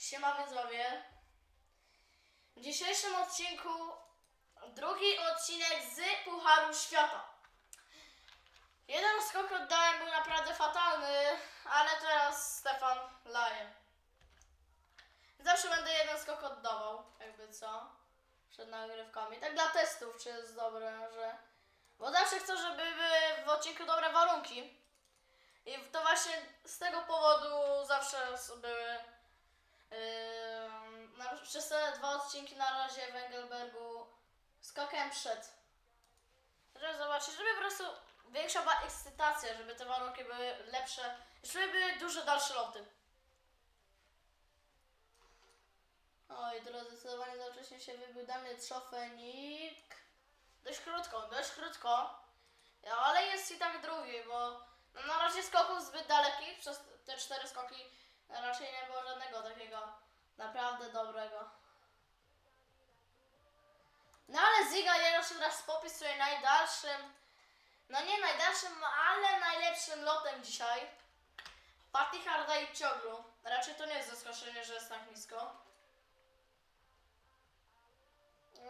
Siema widzowie. W dzisiejszym odcinku drugi odcinek z Pucharu Świata. Jeden skok oddałem był naprawdę fatalny, ale teraz Stefan laje. Zawsze będę jeden skok oddawał, jakby co, przed nagrywkami. Tak dla testów, czy jest dobre, że... Bo zawsze chcę, żeby były w odcinku dobre warunki. I to właśnie z tego powodu zawsze były Na, przez te dwa odcinki na razie w Engelbergu skakałem przed. Żeby zobaczyć, żeby po prostu większa była ekscytacja, żeby te warunki były lepsze, żeby były dużo dalsze loty. Oj, drodzy, zdecydowanie za wcześnie się wybił dany trofenik. Dość krótko, dość krótko. Ale jest i tak drugi, bo na razie skoków zbyt dalekich, przez te cztery skoki raczej nie było żadnego takiego naprawdę dobrego. No ale Ziga jeszcze teraz popisuje najdalszym, no nie najdalszym, ale najlepszym lotem dzisiaj. Party Harda i Cioglu. Raczej to nie jest zaskoczenie, że jest tak nisko.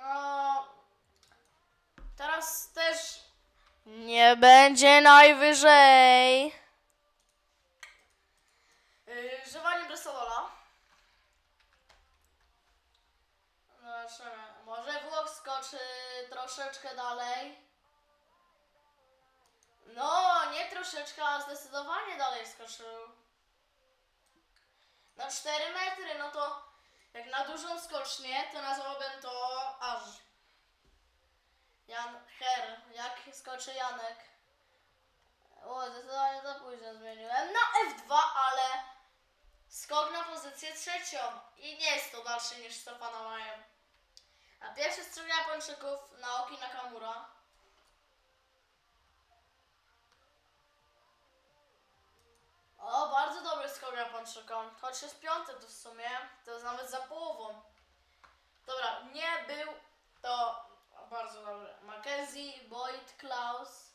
No, teraz też nie będzie najwyżej. Yy, Żywanie Brysodola. Zobaczymy. Może Włoch skoczy troszeczkę dalej. No, nie troszeczkę, a zdecydowanie dalej skoczył. Na 4 metry, no to jak na dużą skocznię, to nazwałbym to aż. Jan Her, jak skoczy Janek. O, zdecydowanie za późno zmieniłem. Na F2, ale skok na pozycję trzecią. I nie jest to dalszy niż Stefana Majem. A pierwszy strzał Japończyków Naoki Nakamura. O, bardzo dobry skok Japończykom. Choć jest piąty to w sumie, to jest nawet za połową. Dobra, nie był to bardzo dobry. Mackenzie, Boyd, Klaus.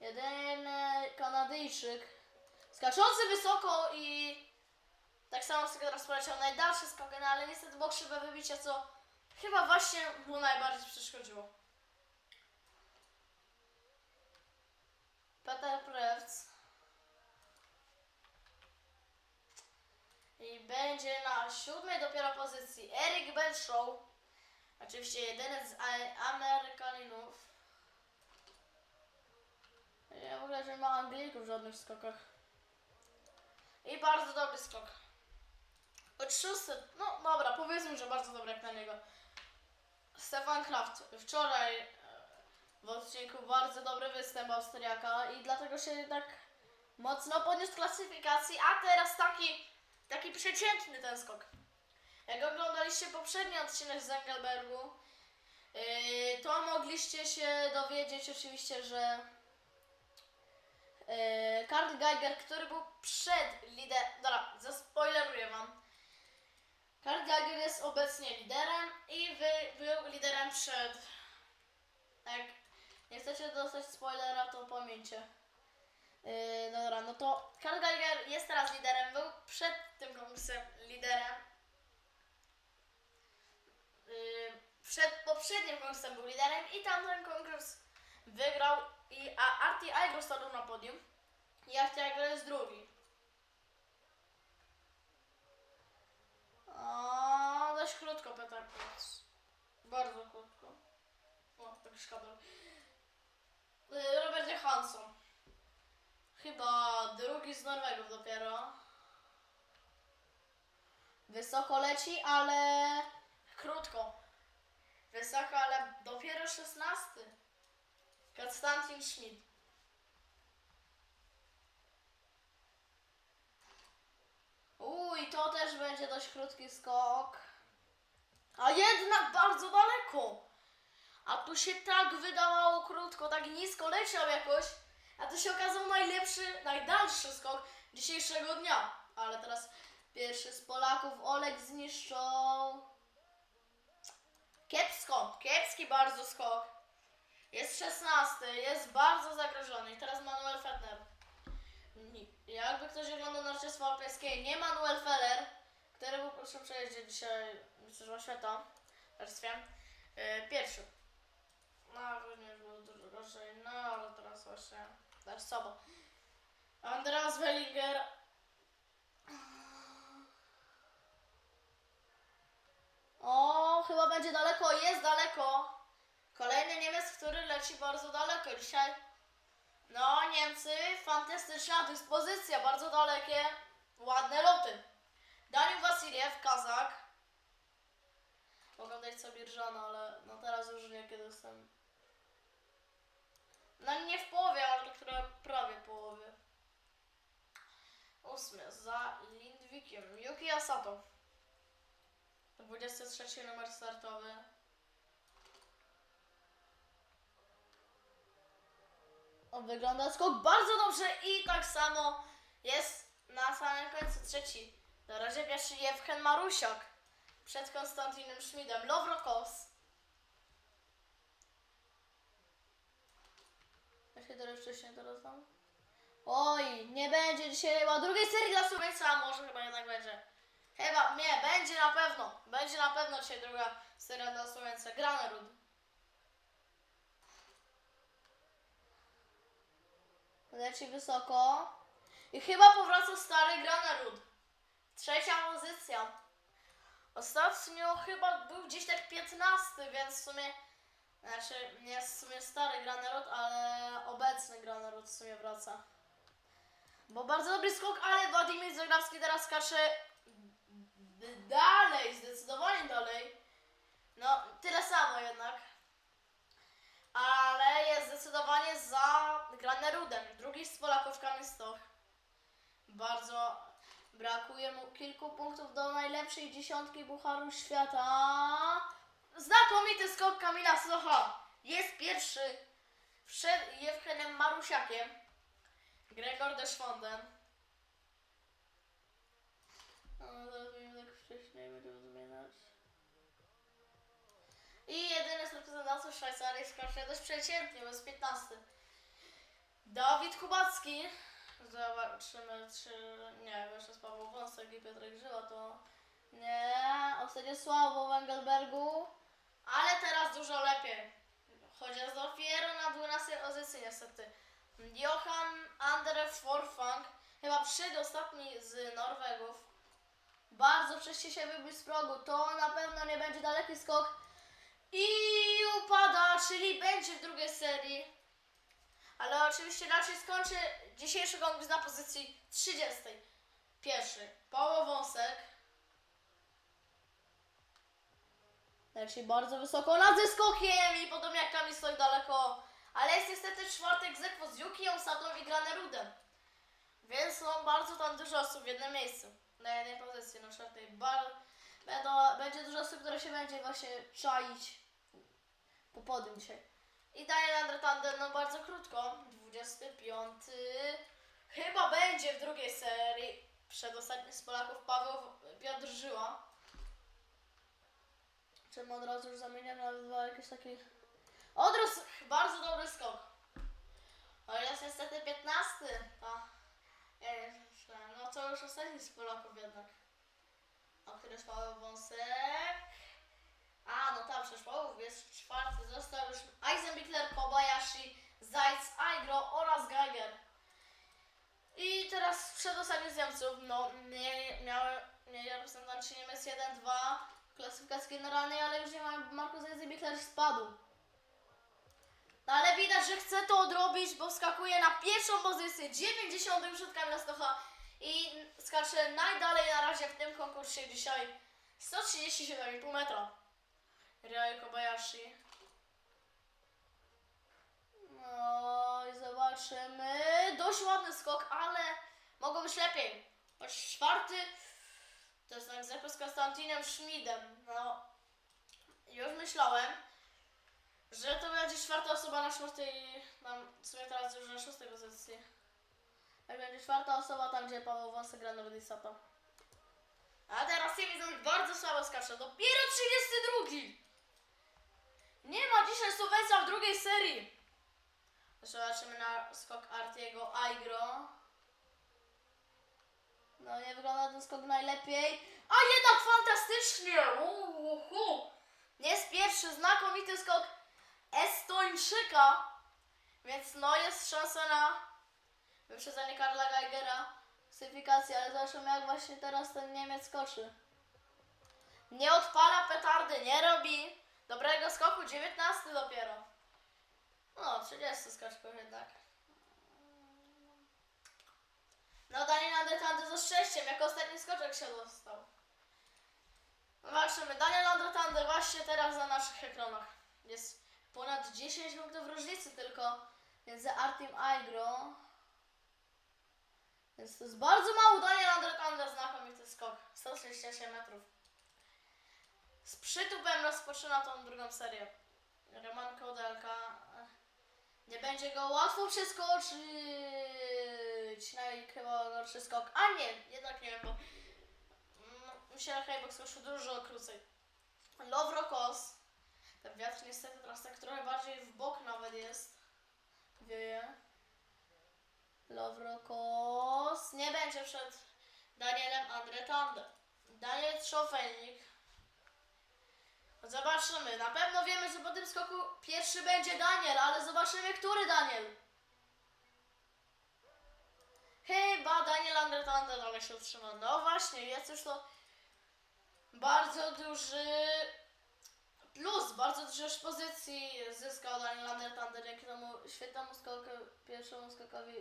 Jedyny Kanadyjczyk. Skaczący wysoko i tak samo sobie teraz poleciał najdalszy skok, ale niestety było krzywe wybicie, co chyba właśnie mu najbardziej przeszkodziło. Peter Prewc. I będzie na siódmej dopiero pozycji Eric Benshaw. Oczywiście jedyny z Amerykaninów. Ja w ogóle, nie ma Anglików w żadnych skokach. I bardzo dobry skok. Od szósty, no dobra, powiedzmy, że bardzo dobry jak na niego. Stefan Kraft wczoraj e, w odcinku bardzo dobry występ Austriaka i dlatego się tak mocno podniósł klasyfikacji, a teraz taki, taki przeciętny ten skok. Jak oglądaliście poprzedni odcinek z Engelbergu, yy, to mogliście się dowiedzieć oczywiście, że yy, Karl Geiger, który był przed liderem, dobra, zaspoileruję wam, Karl Geiger jest obecnie liderem i wy, był liderem przed. Jak nie chcecie dostać spoilera, to pomieńcie. Yy, dobra, no to Karl Geiger jest teraz liderem, był przed tym konkursem liderem. Yy, przed poprzednim konkursem był liderem i tamten konkurs wygrał, i, a Arti Aigro stanął na podium i Arti Aigro jest drugi. O, dość krótko Peter Potts. Bardzo krótko. O, tak szkoda. Y, Robert Johansson. Chyba drugi z Norwegów dopiero. Wysoko leci, ale krótko. Wysoko, ale dopiero szesnasty. Konstantin Schmidt. Uj, to też będzie dość krótki skok. A jednak bardzo daleko. A tu się tak wydawało krótko, tak nisko leciał jakoś. A to się okazał najlepszy, najdalszy skok dzisiejszego dnia. Ale teraz pierwszy z Polaków Olek zniszczą. Kiepsko, kiepski bardzo skok. Jest 16, jest bardzo zagrożony. I teraz Manuel Fettner. Jakby ktoś oglądał narciarstwo alpejskie, nie Manuel Feller, który był najkrótszym przejeździe dzisiaj Mistrzostwa Świata w narciarstwie. Yy, pierwszy. No, później już było dużo gorzej, no ale teraz właśnie dasz sobą. Andreas Wellinger. O, chyba będzie daleko, jest daleko. Kolejny Niemiec, który leci bardzo daleko dzisiaj. No, Niemcy, fantastyczna dyspozycja, bardzo dalekie, ładne loty. Daniel Wasiliew, Kazak. Mogę dać sobie Birżana, ale no teraz już nie, kiedy jestem. No nie w połowie, ale które prawie połowie. Ósmy, za Lindwikiem. Yuki Asato. 23 numer startowy. O, wygląda skok bardzo dobrze i tak samo jest na samym końcu trzeci. Na razie pierwszy Jewchen Marusiak przed Konstantinem Schmidem. Lovro Kos. Ja się teraz wcześniej teraz dam. Oj, nie będzie dzisiaj chyba drugiej serii dla Słoweńca, a może chyba jednak będzie. Chyba, nie, będzie na pewno. Będzie na pewno dzisiaj druga seria dla Słoweńca. Granerud. Leci wysoko. I chyba powraca stary Granerud. Trzecia pozycja. Ostatnio chyba był gdzieś tak 15, więc w sumie. Znaczy, nie jest w sumie stary Granerud, ale obecny Granerud w sumie wraca. Bo bardzo dobry skok, ale Władimir Zagrawski teraz d- dalej, zdecydowanie dalej. No, tyle samo jednak. Ale jest zdecydowanie za Granerudem. Drugi z Polaków Kamil. Bardzo brakuje mu kilku punktów do najlepszej dziesiątki Bucharu świata. Znakomity skok Kamila Stocha. Jest pierwszy przed Jewchenem Marusiakiem. Gregor Deschwonden. No, zaraz będziemy tak wcześniej będziemy zmieniać. I reprezentantów Szwajcarii skończył dość przeciętnie, bez 15. Dawid Kubacki. Zobaczymy, czy... Nie, jeszcze z Paweł Wąsek i Piotrek Żyła, to... Nie, ostatnio słabo w Engelbergu. Ale teraz dużo lepiej. Chociaż dopiero na 12 pozycji niestety. Johan Andre Forfang, chyba przedostatni z Norwegów. Bardzo wcześnie się wybił z progu. To na pewno nie będzie daleki skok. I upada, czyli będzie w drugiej serii. Ale oczywiście raczej skończy dzisiejszy konkurs na pozycji 30. Pierwszy, Paweł Wąsek. Leci bardzo wysoko nad zeskokiem i podobnie jak Kamil stoi daleko. Ale jest niestety czwarty egzekwo z Yukią Satą i Granerudem. Więc no, bardzo tam dużo osób w jednym miejscu. Na jednej pozycji, na czwartej. Bar... Będą, będzie dużo osób, które się będzie właśnie czaić po podium dzisiaj. I Daniel Andretanden, no bardzo krótko. 25. Chyba będzie w drugiej serii. Przedostatni z Polaków Paweł Piotr Żyła. Czemu od razu już zamieniam na dwa jakieś takie... Odros, bardzo dobry skok. O jest niestety 15. A, nie. No to już ostatni z Polaków jednak. Któryś Paweł Wąsek. A, no tam Paweł jest czwarty. Został już Eisenbichler, Kobayashi, Zajc, Aigro oraz Geiger. I teraz przedostatni z Niemców. No, nie miały, mieli reprezentanci Niemiec 1-2 w klasyfikacji generalnej, ale już nie ma Markus Eisenbichler spadł. No ale widać, że chce to odrobić, bo skakuje na pierwszą pozycję, 90 już od Kamila Stocha i skacze najdalej na razie w tym konkursie dzisiaj 137,5 metra. Ryoyo Kobayashi. No i zobaczymy. Dość ładny skok, ale mogło być lepiej. Choć czwarty to jest egzekwo z Konstantinem Schmidem. No, już myślałem, że to będzie czwarta osoba na czwartej, mam w sumie teraz już na szóstej pozycji. Jak będzie czwarta osoba tam, gdzie Paweł Wąsek gra. A teraz widzę, bardzo słabo skacze. Dopiero 32! Nie ma dzisiaj Słoweńca w drugiej serii. Zobaczymy na skok Artiego Aigro. No nie wygląda ten skok najlepiej. A jednak Geiger. Uhu. Nie jest pierwszy, znakomity skok Estończyka. Więc no jest szansa na wyprzedzenie Karla Geigera w klasyfikacji, ale zobaczymy jak właśnie teraz ten Niemiec skoczy. Nie odpala petardy, nie robi dobrego skoku, 19 dopiero. No, 30 skoczków jednak. No, Daniel Andretandy ze szczęściem, jako ostatni skoczek się dostał. Zobaczymy, Daniel Andretandy właśnie teraz na naszych ekranach. Jest ponad 10 punktów różnicy tylko między Artim Aigro. Więc to jest bardzo mało. Daniel Andretandy, znakomity skok. 138 metrów. Z przytupem rozpoczyna tą drugą serię. Roman Kodelka. Nie będzie go łatwo przeskoczyć. Na chyba gorszy skok. A nie, jednak nie wiem, bo myślę, że Haybox skoczył dużo krócej. Lovrokos. Ten wiatr niestety teraz tak trochę bardziej w bok nawet jest. Wieje. Lovrokos. Nie będzie przed Danielem Andretande. Daniel Trzofenik. Zobaczymy. Na pewno wiemy, że po tym skoku pierwszy będzie Daniel, ale zobaczymy, który Daniel. Chyba Daniel Andretande ale się utrzyma. No właśnie, jest już to bardzo duży plus, bardzo dużo już pozycji zyskał Daniel Andretande dzięki temu świetnemu skoku, pierwszemu skokowi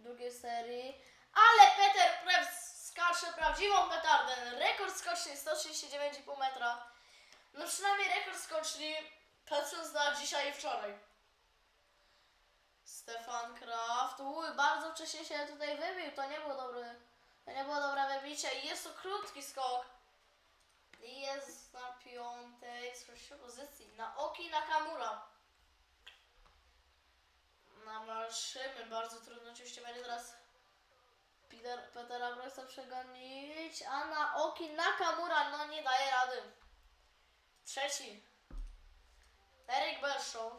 drugiej serii. Ale Peter Prew skacze prawdziwą petardę. Rekord skoczni 139,5 metra. No przynajmniej rekord skoczni patrząc na dzisiaj i wczoraj. Stefan Kraft. Uj, bardzo wcześnie się tutaj wybił. To nie było dobre. To nie było dobre wybicie. I jest to krótki skok. I jest na piątej z pozycji. Na Oki. Na Maszymy. Bardzo trudno oczywiście będzie teraz Peter, Petera Brosa przegonić. A na Oki Nakamura no nie daje rady. Trzeci. Eric Bershaw.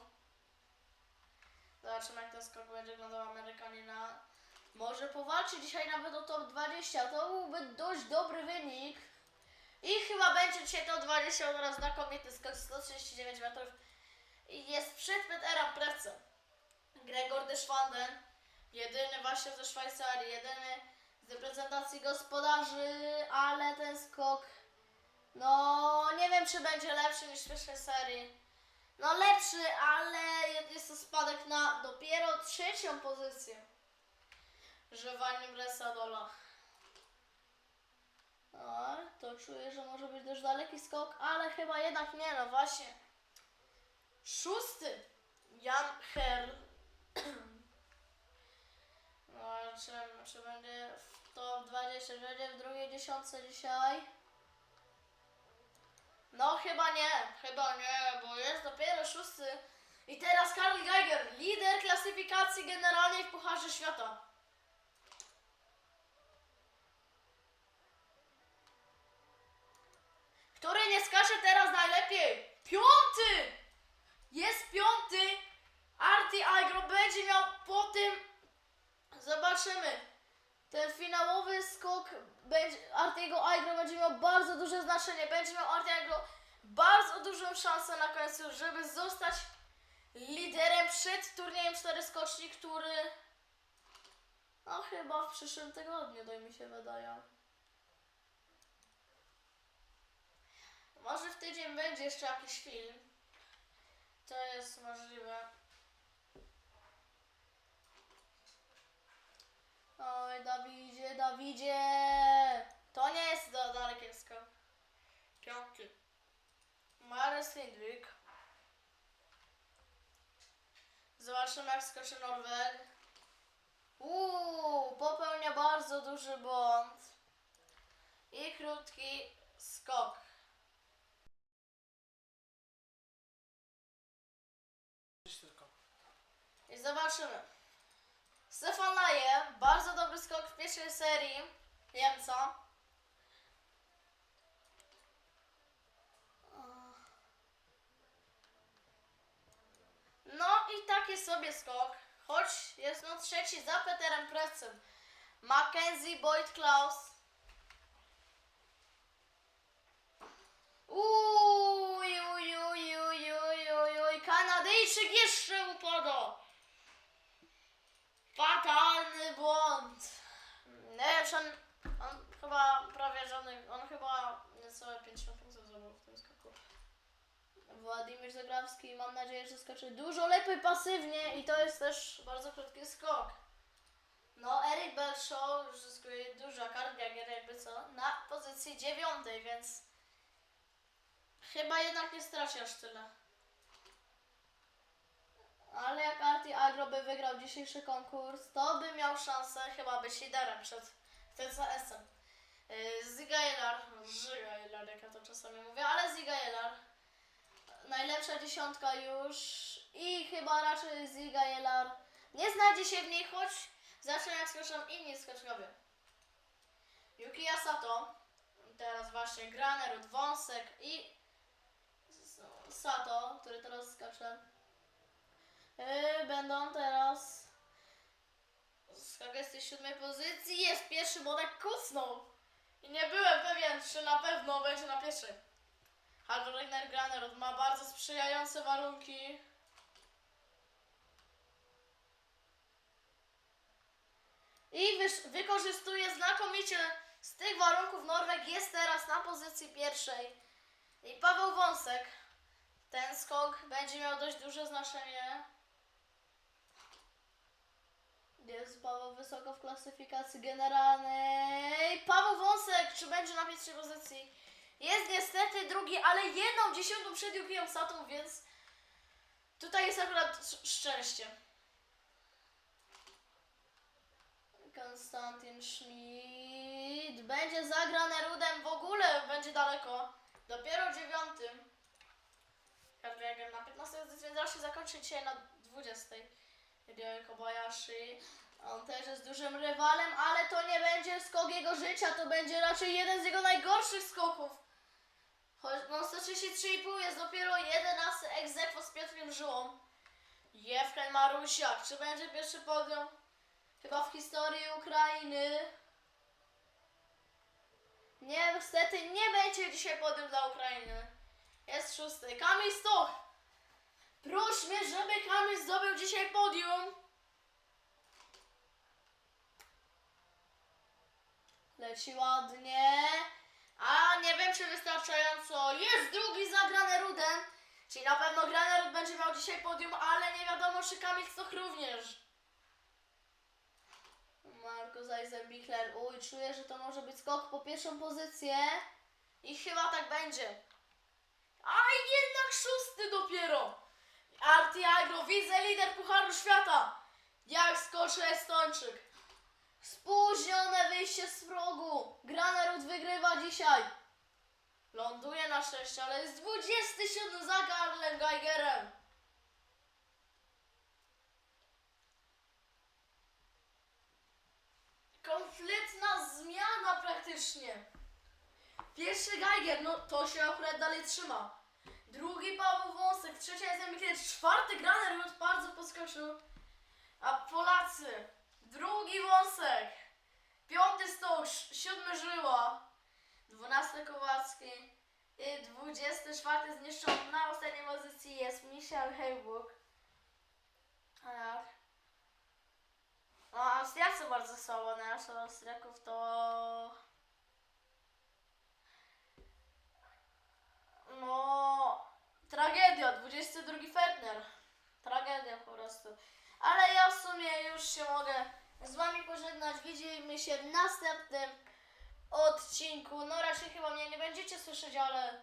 Zobaczymy jak ten skok będzie wyglądał Amerykanina. Może powalczy dzisiaj nawet o top 20. To byłby dość dobry wynik. I chyba będzie dzisiaj top 20 oraz znakomity skok 139 metrów. I jest przed Peterem Prewcem. Gregor Deschwanden. Jedyny właśnie ze Szwajcarii. Jedyny z reprezentacji gospodarzy. Ale ten skok no, nie wiem, czy będzie lepszy niż w serii. No, lepszy, ale jest to spadek na dopiero trzecią pozycję. Żywaniem Resadola. No, to czuję, że może być dość daleki skok, ale chyba jednak nie, no właśnie. Szósty. Jan Herr. No, czy, czy będzie w top 20, czy będzie w drugiej dziesiątce dzisiaj? No chyba nie, chyba nie, bo jest dopiero szósty. I teraz Karl Geiger, lider klasyfikacji generalnej w Pucharze Świata. Który nie skacze teraz najlepiej? Piąty! Jest piąty! Arti Agro będzie miał po tym... Zobaczymy. Ten finałowy skok będzie, Artiego Agro będzie miał bardzo duże znaczenie. Będzie miał Artiego bardzo dużą szansę na końcu, żeby zostać liderem przed turniejem cztery skoczni, który no chyba w przyszłym tygodniu, to mi się wydaje. Może w tydzień będzie jeszcze jakiś film. To jest możliwe. Oj, Dawidzie, Dawidzie! To nie jest do dalekie skok. Piąty. Maris Hindrik. Zobaczymy jak skoczy Norweg. Uuu, popełnia bardzo duży błąd. I krótki skok. I zobaczymy. Stefan Laje, bardzo dobry skok w pierwszej serii Niemca. No i taki sobie skok, choć jest no trzeci za Peterem Pressem. Mackenzie Boyd Klaus. Uj, uj, uj, uj, uj, uj, Kanadyjczyk jeszcze upadł. Fatalny błąd. Nie wiem, czy on, on chyba prawie żadnych, on chyba niecałe 50 punktów zdobył w tym skoku. Władimir Zagrawski, mam nadzieję, że skoczy dużo lepiej pasywnie i to jest też bardzo krótki skok. No, Eric Belshaw zyskuje dużo kart Geiger jakby co, na pozycji dziewiątej, więc chyba jednak nie straci aż tyle. Ale jak Arti Agro by wygrał dzisiejszy konkurs, to by miał szansę chyba być liderem przed TCS-em. Yy, Zigajelar, Zigajelar jak ja to czasami mówię, ale Zigajelar. Najlepsza dziesiątka już i chyba raczej Zigajelar nie znajdzie się w niej, choć zacznę jak skoczą inni skoczkowie. Yuki Sato, teraz właśnie Granerud, Wąsek i Sato, który teraz skacze. Yy, będą teraz skakać z tej siódmej pozycji. Jest pierwszy, bo tak kucnął. I nie byłem pewien, czy na pewno będzie na pierwszej. Halvor Regner Granerud ma bardzo sprzyjające warunki. I wykorzystuje znakomicie z tych warunków Norweg jest teraz na pozycji pierwszej. I Paweł Wąsek. Ten skok będzie miał dość duże znaczenie. Jest Paweł wysoko w klasyfikacji generalnej. Paweł Wąsek, czy będzie na pierwszej pozycji? Jest niestety drugi, ale jedną dziesiątą przed Yukią Satą, więc tutaj jest akurat sz- szczęście. Konstantin Schmidt będzie zagrany Rudem w ogóle, będzie daleko. Dopiero dziewiątym. Kadriager na 15 pozycji, więc zaraz się zakończy dzisiaj na 20. Kobayashi. On też jest dużym rywalem, ale to nie będzie skok jego życia, to będzie raczej jeden z jego najgorszych skoków. Choć no 133,5 jest dopiero 11 egzekwo z Piotrem Żyłą. Jewken Marusiak, czy będzie pierwszy podium? Chyba w historii Ukrainy. Nie, niestety nie będzie dzisiaj podium dla Ukrainy. Jest szósty. Kamil Stoch. Prośmy, żeby Kamil zdobył dzisiaj podium. Leci ładnie. A nie wiem, czy wystarczająco. Jest drugi za Granerudem. Czyli na pewno Granerud będzie miał dzisiaj podium, ale nie wiadomo, czy Kamil Stoch również. Marko Zeisenbichler. Uj, czuję, że to może być skok po pierwszą pozycję. I chyba tak będzie. A jednak szósty dopiero. Arti Agro, widzę lider Pucharu Świata. Jak skoczy Estończyk. Spóźnione wyjście z progu. Granerud wygrywa dzisiaj. Ląduje na szczęście, ale jest 27 za Karlem Geigerem. Kompletna zmiana praktycznie. Pierwszy Geiger, no to się akurat dalej trzyma. Drugi Paweł Wąsek, trzecia jest Emil czwarty Granerud bardzo podskoczył. A Polacy, drugi Wąsek, piąty Stosz, siódmy Żyła, dwunasty Kowalski i dwudziesty czwarty zniszczony. Na ostatniej pozycji jest Michel Heybuk. Tak. No, Austriacy bardzo słabo, nasz Austriaków to... No, tragedia, 22 Fetner. Tragedia po prostu. Ale ja w sumie już się mogę z wami pożegnać. Widzimy się w następnym odcinku. No raczej chyba mnie nie będziecie słyszeć, ale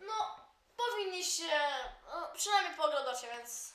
no powinniście, no, przynajmniej poglądacie, więc